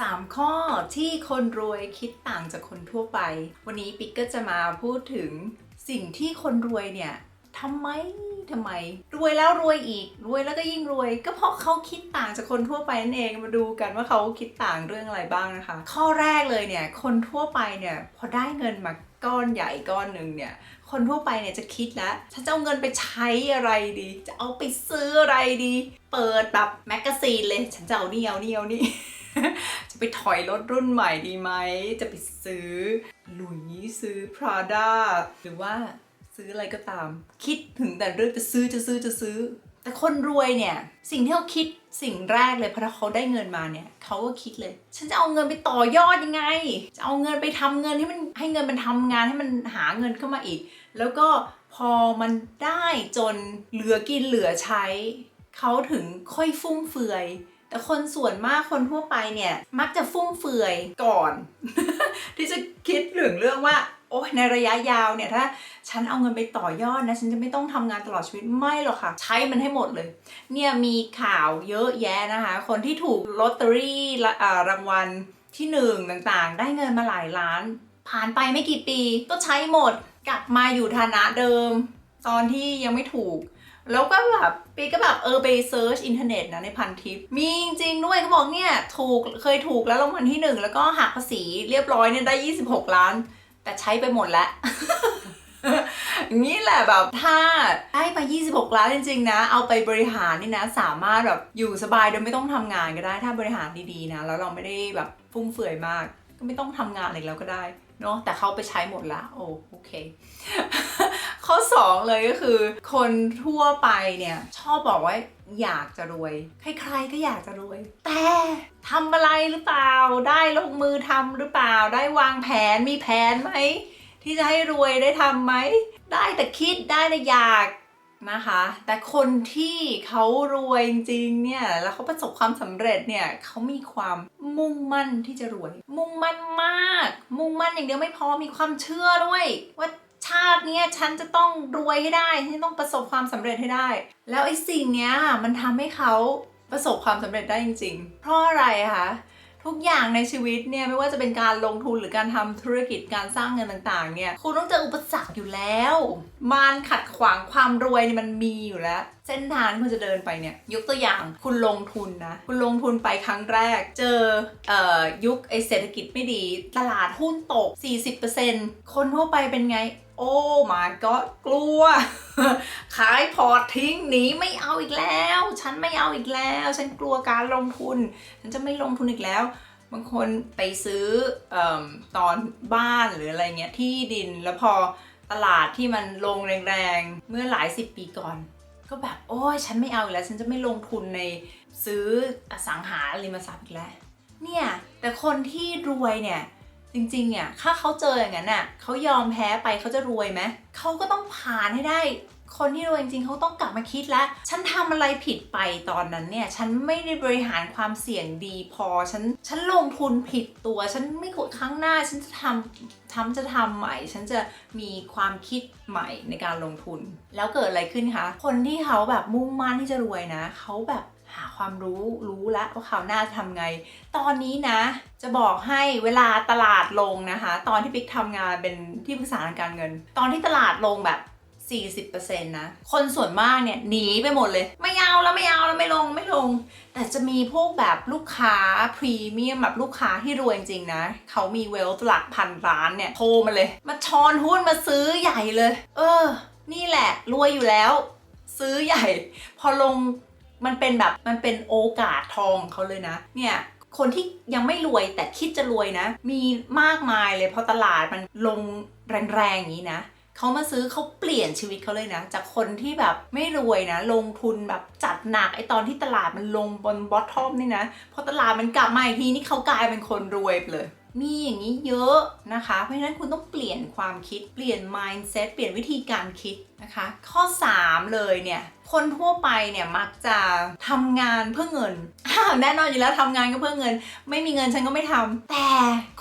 3 ข้อที่คนรวยคิดต่างจากคนทั่วไป วันนี้ปิ๊กก็จะมาพูดถึงสิ่งที่คนรวยเนี่ยทำไมทำไม รวยแล้วรวยอีก รวยแล้วก็ยิ่งรวย ก็เพราะเขาคิดต่างจากคนทั่วไปนั่นเอง มาดูกันว่าเขาคิดต่างเรื่องอะไรบ้างนะคะ ข้อแรกเลยเนี่ย คนทั่วไปเนี่ยพอได้เงินมาก้อนใหญ่ก้อนหนึ่งเนี่ย คนทั่วไปเนี่ยจะคิดแล้วฉันจะเอาเงินไปใช้อะไรดี จะเอาไปซื้ออะไรดี เปิดแบบแมกกาซีนเลย ฉันจะเอานี่เอานี่เอานี่ จะไปถอยรถรุ่นใหม่ดีไหม จะไปซื้อหลุยซื้อพราด้าหรือว่าซื้ออะไรก็ตาม คิดถึงแต่เรื่องจะซื้อจะซื้อจะซื้อ แต่คนรวยเนี่ย สิ่งที่เขาคิดสิ่งแรกเลยเพราะเขาได้เงินมาเนี่ยเขาก็คิดเลย ฉันจะเอาเงินไปต่อยอดยังไง จะเอาเงินไปทำเงินให้มันให้เงินมันทำงานให้มันหาเงินเข้ามาอีก แล้วก็พอมันได้จนเหลือกินเหลือใช้ เขาถึงค่อยฟุ่มเฟือย แต่คนส่วนมากคนทั่วไปเนี่ยมักจะฟุ่มเฟือยก่อน ที่จะคิดถึงเรื่องว่าโอ้ยในระยะยาวเนี่ยถ้าฉันเอาเงินไปต่อยอดนะฉันจะไม่ต้องทำงานตลอดชีวิตไม่หรอกค่ะ ใช้มันให้หมดเลย เนี่ยมีข่าวเยอะแยะนะคะ คนที่ถูกลอตเตอรี่ละรางวัลที่หนึ่งต่างๆ ได้เงินมาหลายล้าน ผ่านไปไม่กี่ปีก็ใช้หมดกลับมาอยู่ฐานะเดิม ตอนที่ยังไม่ถูก แล้วก็แบบปีก็แบบเออไปเซิร์ชอินเทอร์เน็ตนะในพันทิป มีจริงด้วยเขาบอกเนี่ยถูกเคยถูกแล้วรางวัลที่หนึ่งแล้วก็หักภาษีเรียบร้อยเนี่ยได้ 26 ล้าน แต่ใช้ไปหมดแล้วอย่างนี้แหละแบบถ้าได้มา 26 ล้านจริง ๆ นะ เอาไปบริหารนี่นะ สามารถแบบอยู่สบายโดยไม่ต้องทำงานก็ได้ ถ้าบริหารดีๆนะ แล้วเราไม่ได้แบบฟุ่มเฟือยมาก ก็ไม่ต้องทำงานอะไรแล้วก็ได้เนาะแต่เขาไปใช้หมดละโอโอเค ข้อ 2 เลยก็คือ คนทั่วไปเนี่ย ชอบบอกว่าอยากจะรวย ใครๆก็อยากจะรวย แต่ทำอะไรหรือเปล่า ได้ลงมือทำหรือเปล่า ได้วางแผนมีแผนไหม ที่จะให้รวยได้ทำไหม ได้แต่คิดได้แต่อยากนะคะ แต่คนที่เขารวยจริงๆเนี่ยแล้วเขาประสบความสำเร็จเนี่ยเขามีความมุ่งมั่นที่จะรวย มุ่งมั่นมาก มุ่งมั่นอย่างเดียวไม่พอมีความเชื่อด้วย ว่า ชาติเนี้ยฉันจะต้องรวยให้ได้ฉันต้องประสบความสำเร็จให้ได้ แล้วไอ้สิ่งเนี้ยมันทำให้เขาประสบความสำเร็จได้จริง ๆ เพราะอะไรคะทุกอย่างในชีวิตเนี่ยไม่ว่าจะเป็นการลงทุนหรือการทำธุรกิจการสร้างเงินต่างๆเนี่ยคุณต้องเจออุปสรรคอยู่แล้ว มันขัดขวางความรวยเนี่ยมันมีอยู่แล้วเส้นทางที่คุณจะเดินไปเนี่ยยกตัวอย่างคุณลงทุนนะคุณลงทุนไปครั้งแรก เจอเอ่อยุคไอเศรษฐกิจไม่ดี ตลาดหุ้นตก 40%คนทั่วไปเป็นไง โอ้มาก็กลัว ขายพอร์ตทิ้งหนีไม่เอาอีกแล้ว ฉันไม่เอาอีกแล้ว ฉันกลัวการลงทุน ฉันจะไม่ลงทุนอีกแล้วบางคนไปซื้ออตอนบ้านหรืออะไรเงี้ยที่ดินแล้วพอตลาดที่มันลงแรงๆ เมื่อหลายสิบปีก่อน ก็แบบโอ้ยฉันไม่เอาอีกแล้ว ฉันจะไม่ลงทุนในซื้ออสังหาริมทรัพย์อีกแล้ว เนี่ยแต่คนที่รวยเนี่ยจริงๆเนี่ยถ้าเขาเจออย่างนั้นน่ะเขายอมแพ้ไปเขาจะรวยไหมเขาก็ต้องผ่านให้ได้ คนที่รวยจริงๆเขาต้องกลับมาคิดแล้ว ฉันทำอะไรผิดไปตอนนั้นเนี่ย ฉันไม่ได้บริหารความเสี่ยงดีพอ ฉัน ฉันลงทุนผิดตัว ฉันไม่กดครั้งหน้า ฉันจะทำทำจะทำใหม่ ฉันจะมีความคิดใหม่ในการลงทุน แล้วเกิดอะไรขึ้นคะ คนที่เขาแบบมุ่งมั่นที่จะรวยนะ เขาแบบหาความรู้รู้แล้วว่าเขาวหน้าจะทำไง ตอนนี้นะ จะบอกให้เวลาตลาดลงนะคะ ตอนที่ปิ๊กทำงานเป็นที่ปรึกษาทางการเงิน ตอนที่ตลาดลงแบบ 40%นะ คนส่วนมากเนี่ยหนีไปหมดเลย ไม่เอาแล้วไม่เอาแล้วไม่ลงไม่ลง แต่จะมีพวกแบบลูกค้าพรีเมียมแบบลูกค้าที่รวยจริงๆนะ เขามีเวลหลักพันล้านเนี่ยโทรมาเลย มาชอนหุ้นมาซื้อใหญ่เลย เออ นี่แหละรวยอยู่แล้ว ซื้อใหญ่ พอลงมันเป็นแบบมันเป็นโอกาสทองของเขาเลยนะ เนี่ยคนที่ยังไม่รวยแต่คิดจะรวยนะ มีมากมายเลยพอตลาดมันลงแรงๆอย่างนี้นะ เขามาซื้อเขาเปลี่ยนชีวิตเขาเลยนะ จากคนที่แบบไม่รวยนะ ลงทุนแบบจัดหนักไอตอนที่ตลาดมันลงบนบอททอมนี่นะพอตลาดมันกลับมาอีกทีนี่เขากลายเป็นคนรวยไปเลย มีอย่างนี้เยอะนะคะ เพราะฉะนั้นคุณต้องเปลี่ยนความคิดเปลี่ยน mindset เปลี่ยนวิธีการคิดนะคะ ข้อ 3 เลยเนี่ยคนทั่วไปเนี่ยมักจะทำงานเพื่อเงิน แน่นอนอยู่แล้วทำงานก็เพื่อเงิน ไม่มีเงินฉันก็ไม่ทำแต่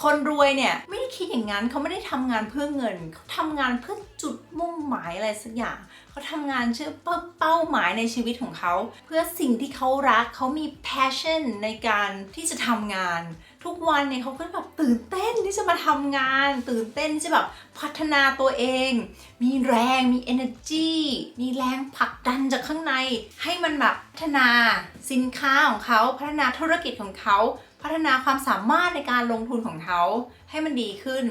คนรวยเนี่ยไม่ได้คิดอย่างนั้นเขาไม่ได้ทำงานเพื่อเงินเขาทำงานเพื่อจุดมุ่งหมายอะไรสักอย่างเขาทำงานเชื่อเพื่อเป้าหมายในชีวิตของเขา เพื่อสิ่งที่เขารักเขามี passion ในการที่จะทำงาน ทุกวันเนี่ยเขาก็แบบตื่นเต้นที่จะมาทำงาน ตื่นเต้นที่จะแบบพัฒนาตัวเอง มีแรงมี energy มีแรงผลักดันจากข้างใน ให้มันแบบพัฒนาสินค้าของเขาพัฒนาธุรกิจของเขาพัฒนาความสามารถในการลงทุนของเขาให้มันดีขึ้น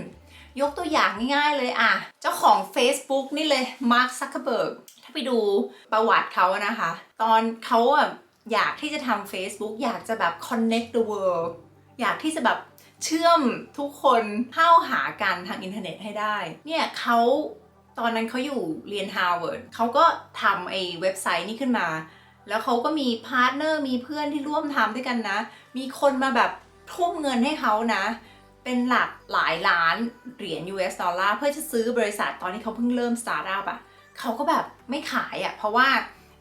ยกตัวอย่างง่ายๆเลยอะ เจ้าของ Facebook นี่เลยมาร์คซักเคเบิร์กถ้าไปดูประวัติเขาอะนะคะ ตอนเขาอะอยากที่จะทำ Facebook อยากจะแบบ connect the world อยากที่จะแบบเชื่อมทุกคนเข้าหากันทางอินเทอร์เน็ตให้ได้ เนี่ยเขาตอนนั้นเขาอยู่เรียน Harvard เขาก็ทำไอ้เว็บไซต์นี้ขึ้นมา แล้วเขาก็มีพาร์ทเนอร์มีเพื่อนที่ร่วมทำด้วยกันนะ มีคนมาแบบทุ่มเงินให้เขานะ เป็นหลักหลายล้านเหรียญ US ดอลลาร์เพื่อจะซื้อบริษัทตอนที่เขาเพิ่งเริ่มสตาร์ทอัพอะเขาก็แบบไม่ขายอะเพราะว่า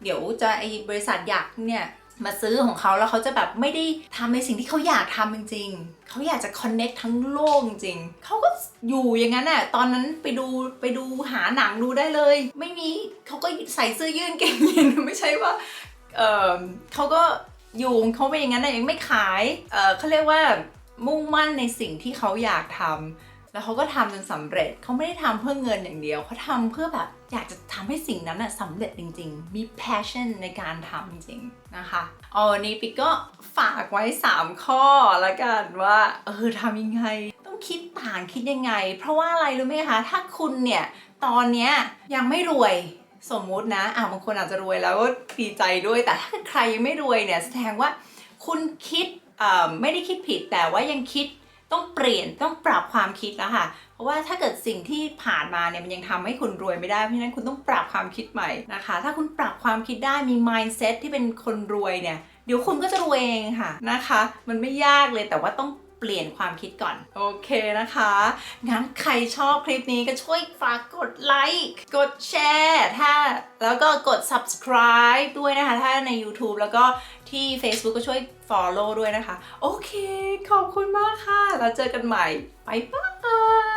เดี๋ยวจะไอ้บริษัทอยากเนี่ย มาซื้อของเขาแล้วเขาจะแบบไม่ได้ทำในสิ่งที่เขาอยากทำจริงๆ เขาอยากจะ connect ทั้งโลกจริงๆ เขาก็อยู่อย่างนั้นน่ะตอนนั้นไปดูไปดูหาหนังดูได้เลย ไม่มีเขาก็ใส่เสื้อยืดเก่งยีนไม่ใช่ว่าเออเขาก็อยู่เขาไปอย่างนั้นนะยังไม่ขายเออเขาเรียกว่ามุ่งมั่นในสิ่งที่เขาอยากทำแล้วเขาก็ทำจนสำเร็จเขาไม่ได้ทำเพื่อเงินอย่างเดียวเขาทำเพื่อแบบ อยากจะทำให้สิ่งนั้นน่ะสำเร็จจริง ๆ มี passion ในการทำจริงๆนะคะเอาวันนี้ปิ๊กก็ฝากไว้ 3 ข้อละกันว่า เออทำยังไง ต้องคิดต่างคิดยังไง เพราะว่าอะไรรู้ไหมคะ ถ้าคุณเนี่ย ตอนเนี้ยยังไม่รวยสมมุตินะอะบางคนอาจจะรวยแล้วก็ดีใจด้วยแต่ถ้าใครยังไม่รวยเนี่ยแสดงว่าคุณคิดอ่อไม่ได้คิดผิดแต่ว่ายังคิด ต้องเปลี่ยนต้องปรับความคิดแล้วค่ะ เพราะว่าถ้าเกิดสิ่งที่ผ่านมาเนี่ยมันยังทำให้คุณรวยไม่ได้ เพราะฉะนั้นคุณต้องปรับความคิดใหม่นะคะ ถ้าคุณปรับความคิดได้มี mindset ที่เป็นคนรวยเนี่ย เดี๋ยวคุณก็จะรวยเองค่ะนะคะ มันไม่ยากเลยแต่ว่าต้อง เปลี่ยนความคิดก่อน โอเคนะคะ งั้นใครชอบคลิปนี้ก็ช่วยฝากกดไลค์กดแชร์ถ้าแล้วก็กด subscribe ด้วยนะคะ ถ้าใน YouTube แล้วก็ที่ Facebook ก็ช่วย follow ด้วยนะคะ โอเค ขอบคุณมากค่ะ แล้วเจอกันใหม่ บ๊ายบาย